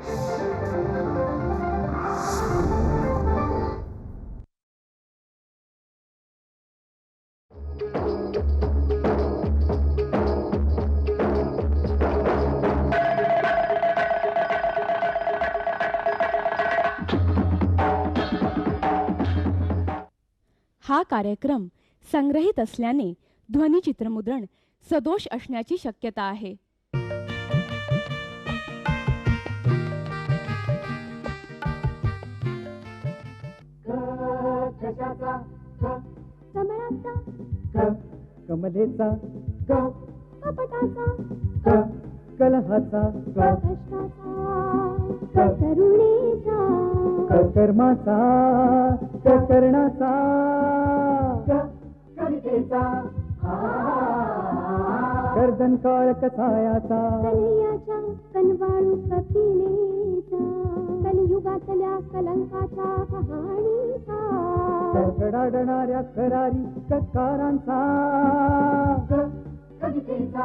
हा कार्यक्रम संग्रहित असल्याने ध्वनिचित्रमुद्रण सदोष असण्याची शक्यता आहे. कमळाचा. क कमलेचा. क कपटाचा. क कलहाचा. क कष्टाचा करुणेचा. क कर्माचा क कर्णाचा क कवितेचा गर्दन काळ कसायाचा. कन्हैयाच्या कनवाळू कपिलेचा. कलियुगातल्या कलंकाच्या कहाणीचा. कडकडाडणाऱ्या खरारी ककारांचा क कवितेचा.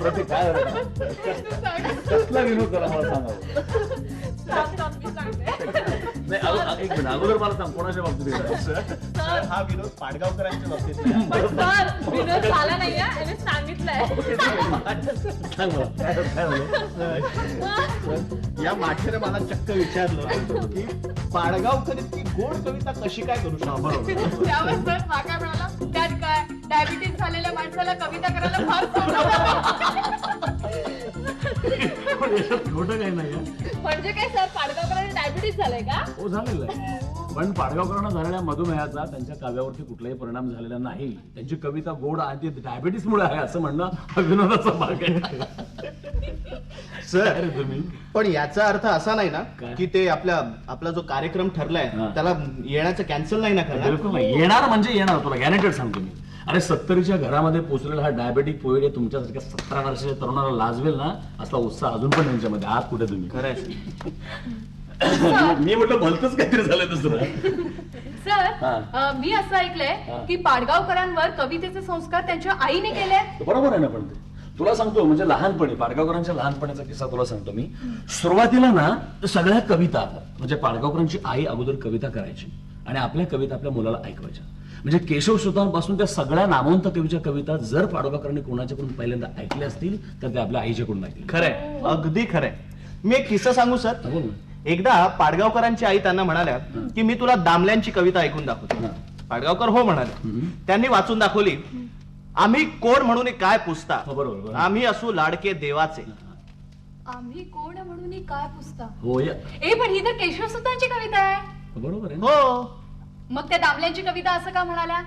प्रतीक काय कसला विनोद करा मला सांगा नाही अगो- एक मिनिट अगोदर मला सांग कोणाच्या बाबतीत आहे? सर हा विनोद पाडगावकरांच्या बाबतीत नाही. पण सर विनोद झाला नाही हा, याने सांगितलंय सांग मला काय काय झालं? या माठेने मला चक्क विचारलं की पाडगावकर इतकी गोड कविता कशी काय करू शकतो बरोबर त्यावर सर काय म्हणाला त्यात काय डायबिटीस झालेल्या माणसाला कविता करायला फार सोपं पण याच्यात खोटं काही नाही आहे. म्हणजे काय सर पाडगावकरांना डायबिटीस झालंय का? हो झालेलं आहे. पण पाडगावकरांना झालेल्या मधुमेहाचा त्यांच्या काव्यावरती कुठलाही परिणाम झालेला नाही. त्यांची कविता गोड आहे ती डायबिटीस मुळे आहे असं म्हणणं हा विनोदाचा भाग आहे. सर अरे तुम्ही. पण याचा अर्थ असा नाही ना काय? की ते आपला आपला जो कार्यक्रम ठरलाय हा. त्याला येण्याचं कॅन्सल नाही ना करणार? बिलकुल नाही. येणार म्हणजे येणार तुला गॅरेंटेड सांगतो मी. अरे सत्तरीच्या घरामध्ये पोचलेला हा डायबेटिक पोएड आहे तुमच्यासारख्या सतरा वर्षाच्या तरुणाला लाजवेल ना? असला उत्साह अजून पण त्यांच्यामध्ये. आत कुठे तुम्ही? खरंय. मी म्हटलं भलतच काहीतरी झालं दुसरं. सर हा. अं, मी असं ऐकलंय हा. की पाडगावकरांवर कवितेचे संस्कार त्यांच्या आईने केले बरोबर आहे ना पण ते. तुला सांगतो म्हणजे लहानपणी पाडगावकरांच्या लहानपणीचा किस्सा तुला सांगतो मी. सुरुवातीला ना सगळ्या कविता म्हणजे पाडगावकरांची आई अगोदर कविता करायची आणि आपल्या कविता आपल्या मुलाला ऐकवायच्या. म्हणजे केशव सुतांपासून त्या सगळ्या नामवंत कवीच्या कविता जर पाडगावकरांनी कोणाच्याकडून पहिल्यांदा ऐकल्या असतील तर त्या आपल्या आईच्याकडून ऐकल्या खरंय. अगदी खरंय. मी एक किस्सा सांगू सर. हा, बोल ना. एकदा पाडगावकरांची आई त्यांना म्हणाल्या की मी तुला दामल्यांची कविता ऐकून दाखवतो. हा. पाडगावकर हो म्हणाले. त्यांनी वाचून दाखवली आम्ही कोण म्हणून काय पुसता? हो, बरोबर, बरोबर. आम्ही असू लाडके देवाचे. आम्ही कोण म्हणून काय पुसता? हो या. ए पण ही तर केशव सुतांची कविता आहे. बरोबर आहे ना? हो. मग त्या दामल्यांची कविता असं का म्हणाल्या?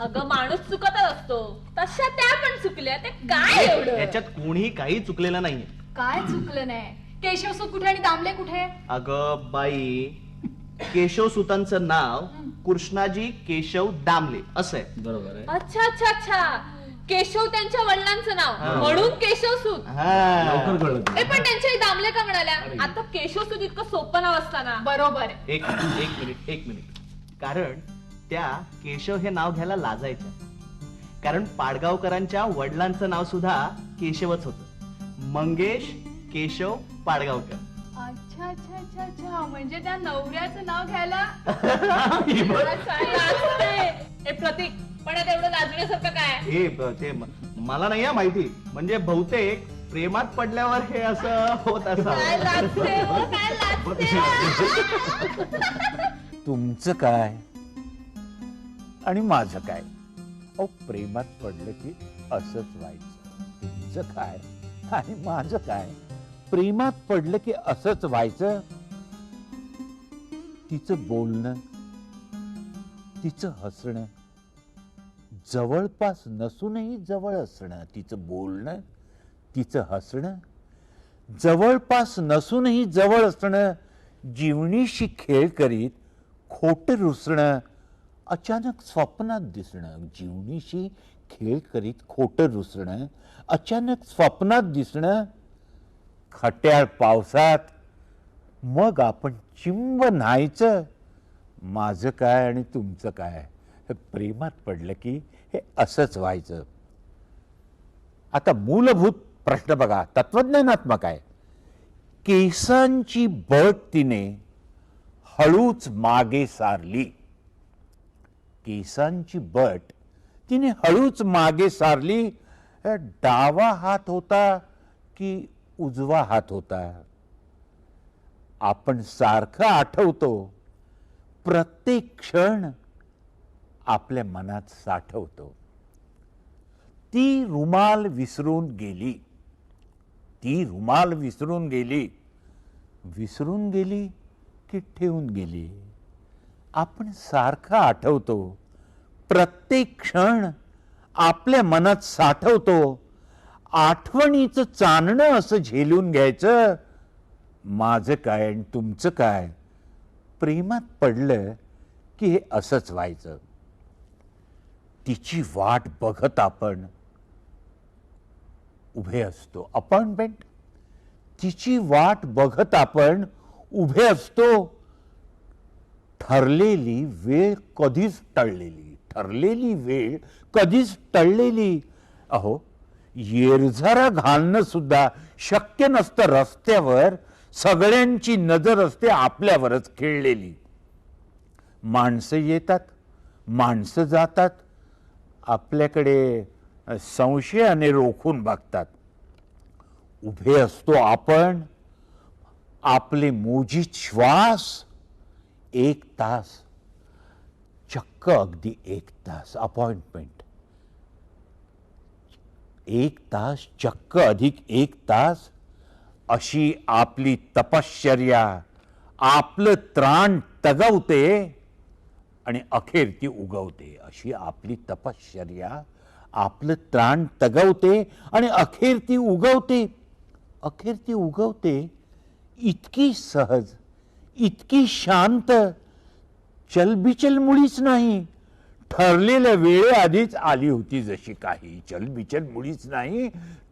अगं माणूस चुकतच असतो. तशा त्या पण चुकल्या. ते काय एवढं? याच्यात कोणीही काही चुकलेलं नाहीये. काय चुकलं नाही? केशव सुत कुठे आणि दामले कुठे? अगं बाई केशव सुतांचं नाव कृष्णाजी केशव दामले असं आहे. बरोबर आहे. अच्छा अच्छा अच्छा. केशव त्यांच्या वडिलांचं नाव. म्हणून केशव सूत. लवकर हा. कळलं ए पण त्यांच्या आई दामले का म्हणाल्या? आता केशव सूत इतकं सोपं नाव असताना. बरोबर. एक एक मिनिट एक मिनिट. कारण त्या केशव हे नाव घ्यायला लाजायच्या कारण पाडगावकरांच्या वडिलांचं नाव सुद्धा केशवच होत. मंगेश केशव पाडगावकर. अच्छा अच्छा अच्छा अच्छा. म्हणजे त्या नवऱ्याचं नाव घ्यायला ही प्रतीक पण आता एवढं लाजण्यासारखं काय हे ते मला नाही माहिती. म्हणजे बहुतेक प्रेमात पडल्यावर हे असं होत असं तुमचं काय? आणि माझं काय? अहो प्रेमात पडलं की असंच व्हायचं. तुमचं काय? आणि माझं काय? प्रेमात पडलं की असंच व्हायचं? तिचं बोलणं तिचं हसणं जवळपास नसूनही जवळ असणं तिचं बोलणं तिचं हसणं जवळपास नसूनही जवळ असणं जीवनीशी खेळ करीत खोटं रुसणं अचानक स्वप्नात दिसणं जीवनीशी खेळ करीत खोटं रुसणं अचानक स्वप्नात दिसणं खट्याळ पावसात मग आपण चिंब न्हायचं माझं काय आणि तुमचं काय? हे प्रेमात पडलं की हे असंच व्हायचं. आता मूलभूत प्रश्न बघा तत्वज्ञानात्मक आहे. केसांची बट तिने हळूच मागे सारली. केसांची बट तिने हळूच मागे सारली. डावा हात होता की उजवा हात होता? आपण सारखं आठवतो. प्रत्येक क्षण आपल्या मनात साठवतो. ती रुमाल विसरून गेली. ती रुमाल विसरून गेली. विसरून गेली ती ठेवून गेली. आपण सारखं आठवतो. प्रत्येक क्षण आपल्या मनात साठवतो. आठवणीचं चांदणं असं झेलून घ्यायचं माझं काय आणि तुमचं काय? प्रेमात पडलं की हे असंच व्हायचं. तिची वाट बघत आपण उभे असतो. अपॉइंटमेंट. तिची वाट बघत आपण उभे असतो. ठरलेली वेळ कधीच टळलेली ठरलेली वेळ कधीच टळलेली. अहो येरझारा घालणं सुद्धा शक्य नसतं रस्त्यावर सगळ्यांची नजर असते आपल्यावरच खेळलेली. माणसं येतात माणसं जातात आपल्याकडे संशयाने रोखून बघतात. उभे असतो आपण आपले मोजित श्वास एक तास चक्क अगदी एक तास अपॉइंटमेंट. एक तास चक्क अधिक एक तास अशी आपली तपश्चर्या आपलं त्राण तगवते आणि अखेर ती उगवते. अशी आपली तपश्चर्या आपलं त्राण तगवते आणि अखेर ती उगवते. अखेर ती उगवते इतकी सहज इतकी शांत चलबिचल मुळीच नाही. ठरलेल्या वेळेआधीच आली होती जशी काही. चलबिचल मुळीच नाही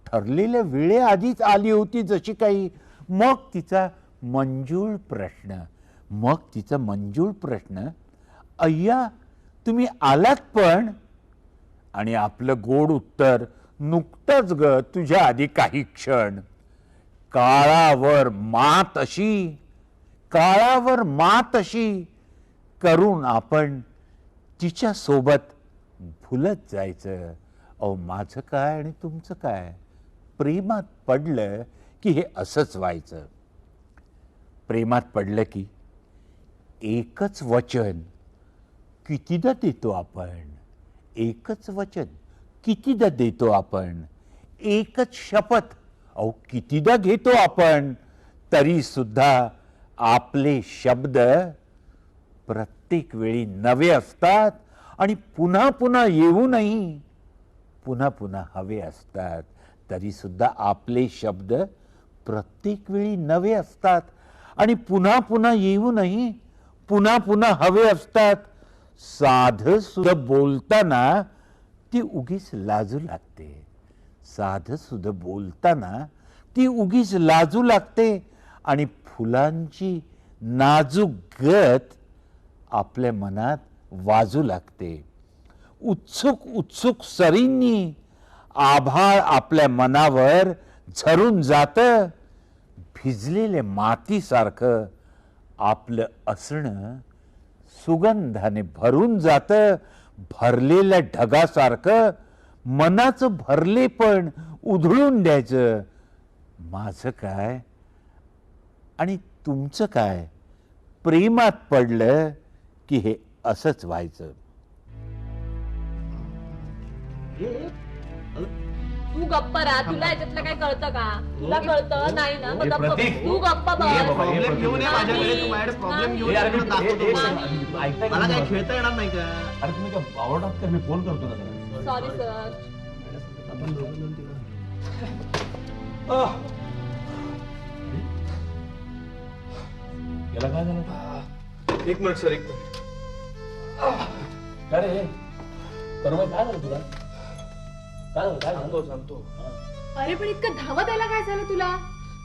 ठरलेल्या वेळेआधीच आली होती जशी काही. मग तिचा मंजूळ प्रश्न मग तिचा मंजूळ प्रश्न अय्या तुम्ही आलात पण? आणि आपलं गोड उत्तर नुकतंच ग तुझ्या आधी काही क्षण. काळावर मात अशी काळावर मात अशी करून आपण तिच्या सोबत भुलत जायचं. अहो माझं काय आणि तुमचं काय? प्रेमात पडलं की हे असंच व्हायचं. प्रेमात पडलं की एकच वचन कितीदा देतो आपण? एकच वचन कितीदा देतो आपण? एकच शपथ अहो कितीदा घेतो आपण? तरी सुद्धा आपले शब्द प्रत्येक वेळी नवे असतात आणि पुन्हा पुन्हा येऊनही पुन्हा पुन्हा हवे असतात. तरी सुद्धा आपले शब्द प्रत्येक वेळी नवे असतात आणि पुन्हा पुन्हा येऊनही पुन्हा पुन्हा हवे असतात. साध सुद्धा बोलताना ती उगीच लाजू लागते. साध सुद्धा बोलताना ती उगीच लाजू लागते आणि फुलांची नाजूक गत आपल्या मनात वाजू लागते. उत्सुक उत्सुक सरींनी आभाळ आपल्या मनावर झरून जात. भिजलेल्या मातीसारखं आपलं असणं सुगंधाने भरून जात. भरलेल्या ढगासारखं मनाचं भरले पण उधळून द्यायचं. माझं काय? आणि तुमचं काय? प्रेमात पडलं की हे असंच व्हायचं. तू गप्प राहा तुला याच्यातलं काय कळतं का? तुला कळतं? नाही ना मग हे गप्प प्रतीक. बस. तू गप्प बस. प्रॉब्लेम घेऊन ये माझ्याकडे तू माझ्याकडे प्रॉब्लेम घेऊन ये, मला? खेळता येणार नाही का? अरे तुम्ही काय बावळटात का? मी फोन करतो ना. सॉरी सर आह. याला काय झालं? एक मिनिट सर एक मिनिट. काय रे? तरुण काय झालं तुला? काय झालं काय सांगतो झालं? सांगतो. अरे पण इतकं धावत यायला काय झालं तुला?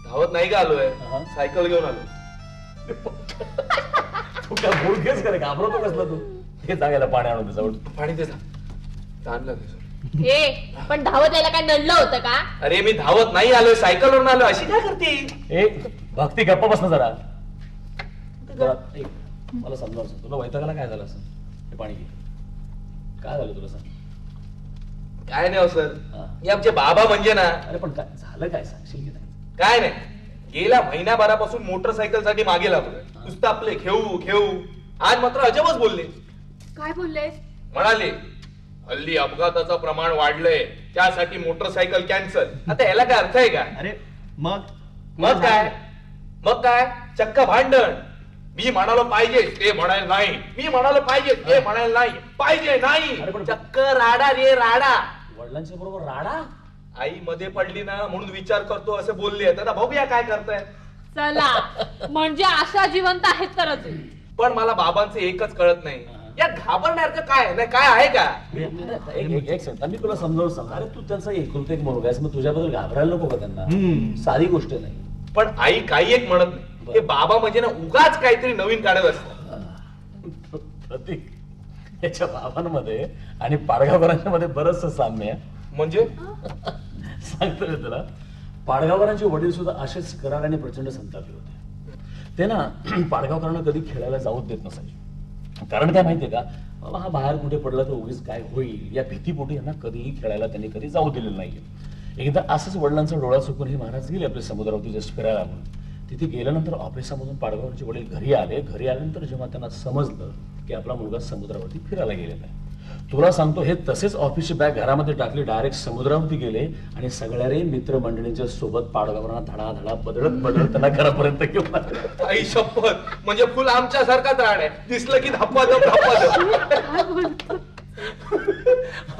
धावत नाही का आलोय? हा. सायकल घेऊन आलो तू काय बोलकेस का रे? घाबरतो कसला तू? हे सांगायला पाणी आणून जवळ पाणी दे जा. लागली. ए पण धावत यायला काय नडलं होतं का? अरे मी धावत नाही आलोय सायकलवरून आलोय. अशी काय करते? ए भक्ती गप्पा बस ना जरा. जरा, ए, मला समजावं असं. तुला वैतागाला काय झालं असं हे पाणी घे. काय झालं तुला सांग? काय नाही हो सर हा. हे आमचे बाबा म्हणजे ना. अरे पण काय झालं काय? सांगशील की नाही? काय नाही. गेल्या महिन्याभरापासून मोटरसायकलसाठी मागे लागलोय. नुसतं आपले घेऊ घेऊ आज मात्र अजबच बोलले. काय बोललेस? म्हणाले हल्ली अपघाताचं प्रमाण वाढलंय. त्यासाठी मोटरसायकल कॅन्सल. आता याला काय अर्थ आहे का? अरे मग? मग काय? मग काय? चक्क भांडण. मी म्हणालो पाहिजे ते म्हणायला नाही. मी म्हणालो पाहिजे ते म्हणायला नाही. पाहिजे अरे नाही पण- चक्क राडा रे राडा. वडिलांच्या बरोबर राडा? आई मध्ये पडली ना म्हणून विचार करतो असं बोलले आता बघूया काय करताय. चला. म्हणजे आशा जिवंत आहेत तर अजून पण मला बाबांचं एकच कळत नाही. या घाबरण्यासारखं काय? नाही काय आहे का? एक एक- एक सेकंद मी तुला समजावून सांग अरे तू त्यांचा एकुलता एक मुलगा आहेस मग तुझ्याबद्दल घाबरायला नको का त्यांना. साधी गोष्ट नाही. पण आई काही एक म्हणत नाही. हे बाबा म्हणजे ना उगाच काहीतरी नवीन काढत असतात. प्रतीक याच्या बाबांमध्ये आणि पाडगावकरांच्या मध्ये बरचस साम्य आहे. म्हणजे? सांगतो मी तुला. पाडगावकरांचे वडील सुद्धा असेच करार आणि प्रचंड संतापले होते. ते ना पाडगावकरांना कधी खेळायला जाऊच देत नसायचे. कारण काय माहितीये का? बाबा हा बाहेर कुठे पडला तर उगीच काय होईल? या भीतीपोटी यांना कधीही खेळायला त्यांनी कधी जाऊ दिलेलं नाहीये. एकदा असंच वडिलांचा डोळा चुकून हे महाराज गेले आपल्या समुद्रावरती जस्ट फिरायला म्हणून. तिथे गेल्यानंतर ऑफिसामधून पाडगावचे वडील घरी आले. घरी आल्यानंतर जेव्हा त्यांना समजलं की आपला मुलगा समुद्रावरती फिरायला गेलेला आहे. तुला सांगतो हे तसेच ऑफिसची बॅग घरामध्ये टाकली डायरेक्ट समुद्रावरती गेले आणि सगळ्या रे मित्रमंडळींच्या सोबत पाडगावरांना धडा धडा बदलत बदलत त्यांना घरापर्यंत घेऊन. आई शपथ! म्हणजे फुल आमच्या सारखाच राड आहे दिसलं की धप्पा धप धप्पा धप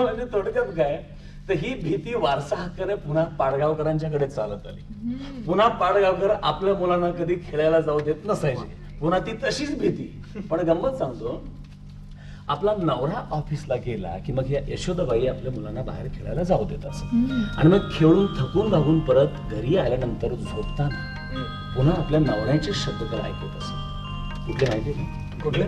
म्हणजे थोडक्यात काय तर ही भीती वारसा हक्काने पुन्हा पाडगावकरांच्याकडे चालत आली. पुन्हा पाडगावकर आपल्या मुलांना कधी खेळायला जाऊ देत नसायचे. पुन्हा ती तशीच भीती. पण गंमत सांगतो आपला नवरा ऑफिसला गेला की मग या यशोदाबाई आपल्या मुलांना बाहेर खेळायला जाऊ देत असत आणि मग खेळून थकून भागून परत घरी आल्यानंतर झोपताना पुन्हा आपल्या नवऱ्याचे शब्द तर ऐकत असत कुठले माहिती कुठले?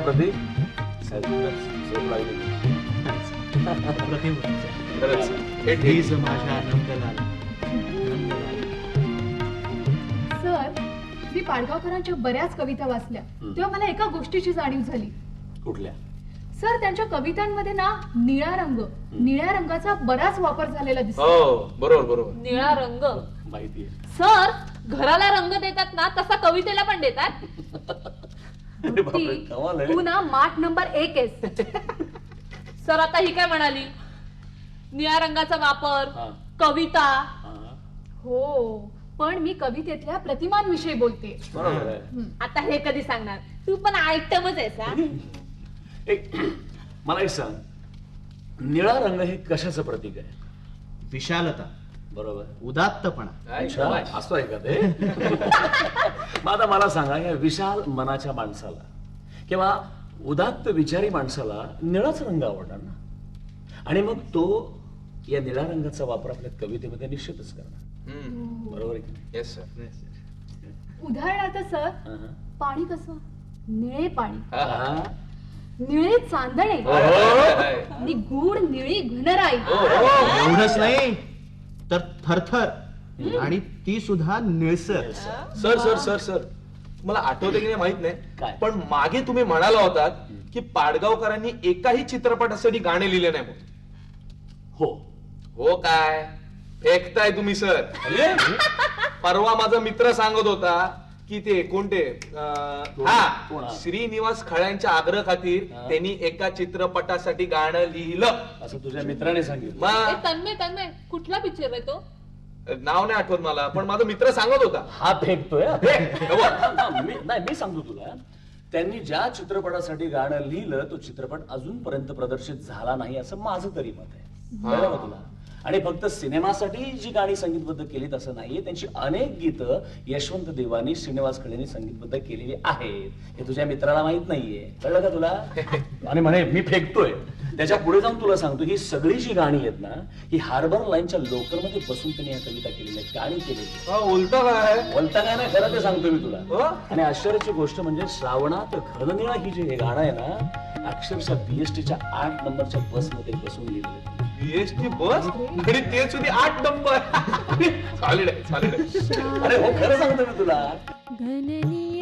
काय प्रतीक. खरंच हे माझ्या सर मी पाडगावकरांच्या बऱ्याच कविता वाचल्या. तेव्हा मला एका गोष्टीची जाणीव झाली. कुठल्या? सर त्यांच्या कवितांमध्ये ना निळा रंग निळ्या रंगाचा बराच वापर झालेला दिसतो. हो बरोबर बरोबर. निळा रंग. माहिती आहे. सर घराला रंग देतात ना तसा कवितेला पण देतात. बापरे, कमाल आहे. तू ना माठ नंबर एक आहेस. सर आता ही काय म्हणाली? निळ्या रंगाचा वापर हा. कविता. हा, हो पण मी कवितेतल्या प्रतिमांविषयी बोलते. बरोबर आहे. आता हे कधी सांगणार? तू पण आयटमच आहेस हा? एक मला एक सांग. निळा रंग हे कशाचं प्रतीक आहे? विशालता. बरोबर उदात्तपणा अच्छा. असं आहे का ते मग आता मला सांगा या विशाल मनाच्या माणसाला किंवा उदात्त विचारी माणसाला निळाच रंग आवडणार ना आणि मग तो या निळ्या रंगाचा वापर आपल्या कवितेमध्ये निश्चितच करणार. बरोबर आहे की नाही Yes, sir. उदाहरणार्थ सर. पाणी कसं निळे पाणी हा, हा. हा. निळे चांदणे. आणि गूढ निळी घनराई. एवढंच नाही तर थरथर. आणि ती सुद्धा निळसर. सर सर सर सर मला आठवते की नाही माहीत काय? नाही पण मागे तुम्ही म्हणाला होतात की पाडगावकरांनी एकाही चित्रपटासाठी गाणे लिहिले नाही म्हणून. हो. हो काय? फेकताय तुम्ही सर. परवा माझा मित्र सांगत होता की ते कोणते अं, कोण? हा हा? श्रीनिवास खळ्यांच्या आग्रह खातीर हा. त्यांनी एका चित्रपटासाठी गाणं लिहिलं असं तुझ्या मित्राने सांगितलं ए, तन्मय तन्मय कुठला पिक्चर आहे तो नाव नाही आठवत मला पण माझा मित्र सांगत होता हा फेकतोय हा. हे. हा, मी नाही मी सांगतो तुला त्यांनी ज्या चित्रपटासाठी गाणं लिहिलं तो चित्रपट अजूनपर्यंत प्रदर्शित झाला नाही असं माझं तरी मत आहे कळलं का तुला आणि फक्त सिनेमासाठी जी गाणी संगीतबद्ध केलीत असं नाहीये त्यांची अनेक गीतं यशवंत देवानी श्रीनिवास खळेंनी संगीतबद्ध केलेली आहेत. हे तुझ्या मित्राला माहीत नाहीये. कळलं का तुला? आणि म्हणे मी फेकतोय. त्याच्या पुढे जाऊन तुला सांगतो ही सगळी जी गाणी आहेत ना ही हार्बर लाईनच्या लोकलमध्ये बसून त्यांनी या कविता केलेल्या आहेत. गाणी केलेली बोलता काय बोलता काय नाही खरं ते सांगतो मी तुला. हो? आणि आश्चर्याची गोष्ट म्हणजे श्रावणात घरनिळा ही जे हे गाणं आहे ना अक्षरशः बीएसटीच्या आठ नंबरच्या बसमध्ये बसून लिहिलेलं बीएसटी बस आणि ते सुद्धा आठ नंबर चालेल आहे, चालेल आहे. अरे हो खरं सांगतो मी तुला घननिळा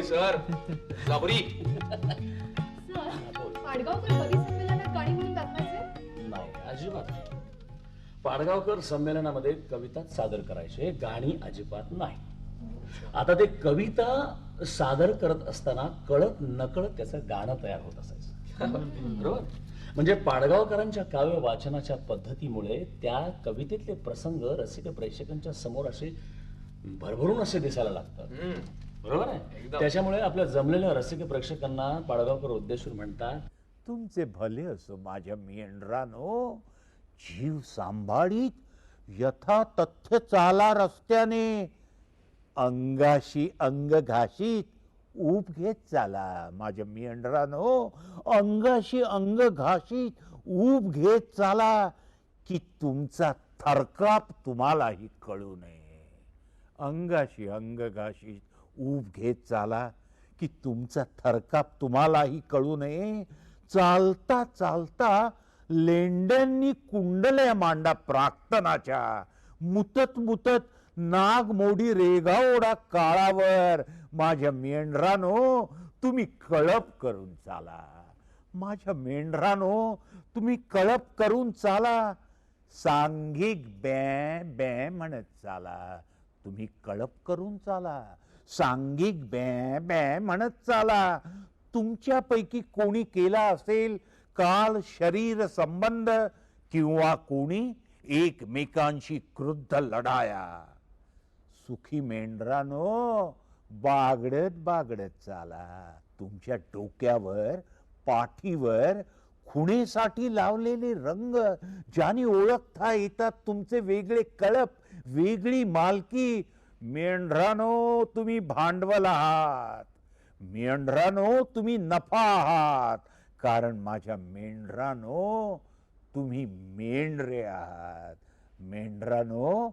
होती सर. जबरी सर पाडगावकर कवी संमेलनात गाणी म्हणून दाखवायचे? नाही अजिबात नाही. पाडगावकर संमेलनामध्ये कविता सादर करायचे गाणी अजिबात नाही. आता ते कविता सादर करत असताना कळत नकळत त्याचं गाणं तयार होत असायचं. बरोबर? म्हणजे पाडगावकरांच्या काव्य वाचनाच्या पद्धतीमुळे त्या कवितेतले प्रसंग रसिक प्रेक्षकांच्या समोर असे भरभरून असे दिसायला लागतात. हम्म. बरोबर आहे. त्याच्यामुळे आपल्या जमलेल्या रसिक प्रेक्षकांना पाडगावकर उद्देशून म्हणतात तुमचे भले असो माझ्या मेंढरानो जीव सांभाळीत यथा तथ्य चाला रस्त्याने. अंगाशी अंग घाशीत ऊब घेत चाला माझ्या मेंढरानो. अंगाशी अंग घाशीत ऊब घेत चाला की तुमचा थरकाप तुम्हालाही कळू नये. अंगाशी अंग घाशीत ऊब घेत चाला की तुमचा थरकाप तुम्हालाही कळू नये. चालता चालता लेंड्यांनी कुंडल्या मांडा प्राक्तनाच्या. मुतत मुतत नाग मोडी रेगा ओढा काळावर. माझ्या मेंढरानो तुम्ही कळप करून चाला. माझ्या मेंढरानो तुम्ही कळप करून चाला. सांघिक बॅ बॅ म्हणत चाला. तुम्ही कळप करून चाला. सांघिक बॅ बॅ म्हणत चाला. तुमच्यापैकी कोणी केला असेल काल शरीर संबंध किंवा कोणी एकमेकांशी क्रुद्ध लढाया? सुखी मेंढरानो बागडत बागडत चाला. तुमच्या डोक्यावर पाठीवर खुणेसाठी लावलेले रंग ज्याने ओळखता येतात तुमचे वेगळे कळप वेगळी मालकी मेंढरानो तुम्ही भांडवल आहात. मेंढरानो तुम्ही नफा आहात. कारण माझ्या मेंढरानो तुम्ही मेंढरे आहात. मेंढरानो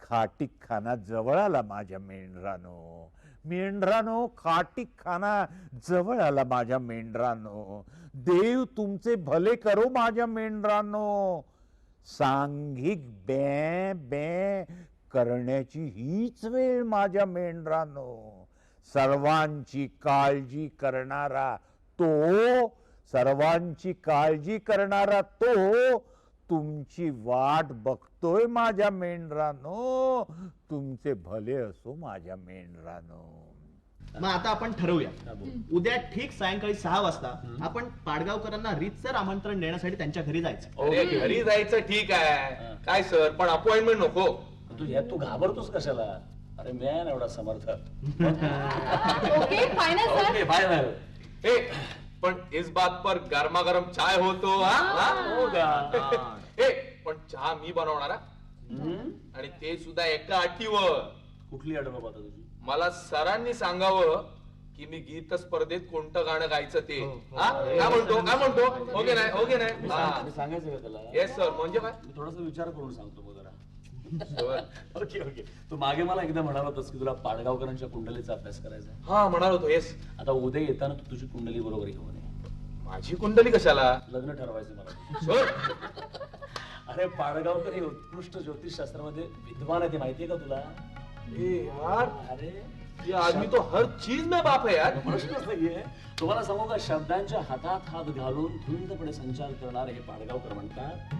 खाटीक खाना जवळ आला माझ्या मेंढरानो. मेंढरानो खाटीक खाना जवळ आला माझ्या मेंढरानो. देव तुमचे भले करो माझ्या मेंढरानो. सांघिक बॅ बॅ करण्याची हीच वेळ माझ्या मेंढरानो. सर्वांची काळजी करणारा तो सर्वांची काळजी करणारा तो तुमची वाट बघतोय माझ्या मेंढरानो. तुमचे भले असो माझ्या मेंढरानो. मग आता आपण ठरवूया. उद्या ठीक सायंकाळी सहा वाजता आपण पाडगावकरांना रीतसर आमंत्रण देण्यासाठी त्यांच्या घरी जायचं. अरे. घरी जायचं ठीक आहे. काय सर पण अपॉइंटमेंट नको. तू या तू घाबरतोस कशाला? अरे मी आहे ना एवढा समर्थ okay final sir okay bye bye ए पण इस बात पर गरमा गरम चाय होतो हा? हा? हो? ए पण चहा मी बनवणार हा? हम्म? आणि ते सुद्धा एका अटीवर कुठली अडव बाबा तुझी? मला सरांनी सांगावं की मी गीत स्पर्धेत कोणतं गाणं गायचं ते. हो, हा? काय म्हणतो? काय म्हणतो? ओके नाही ओके नाही. मी हा. सांगायचं का त्याला? येस सर म्हणजे काय? मी थोडासा विचार करून सांगतो मग ओके ओके. तू मागे मला एकदा म्हणाला होतास की तुला पाडगावकरांच्या कुंडलीचा अभ्यास करायचा आहे. हा म्हणाल होतो येस आता उद्या येताना तू तुझी कुंडली बरोबर घेऊन ये. माझी कुंडली कशाला? लग्न ठरवायचं मला. अरे पाडगावकर हे उत्कृष्ट ज्योतिष शास्त्रामध्ये विद्वान आहे ते माहितीये का तुला? ए यार. अरे. ये आदमी तो हर चीज में बाप है यार. प्रश्नच नाहीये. तुम्हाला सांगू का शब्दांच्या हातात हात घालून धुंदपणे संचार करणारे हे पाडगावकर म्हणतात.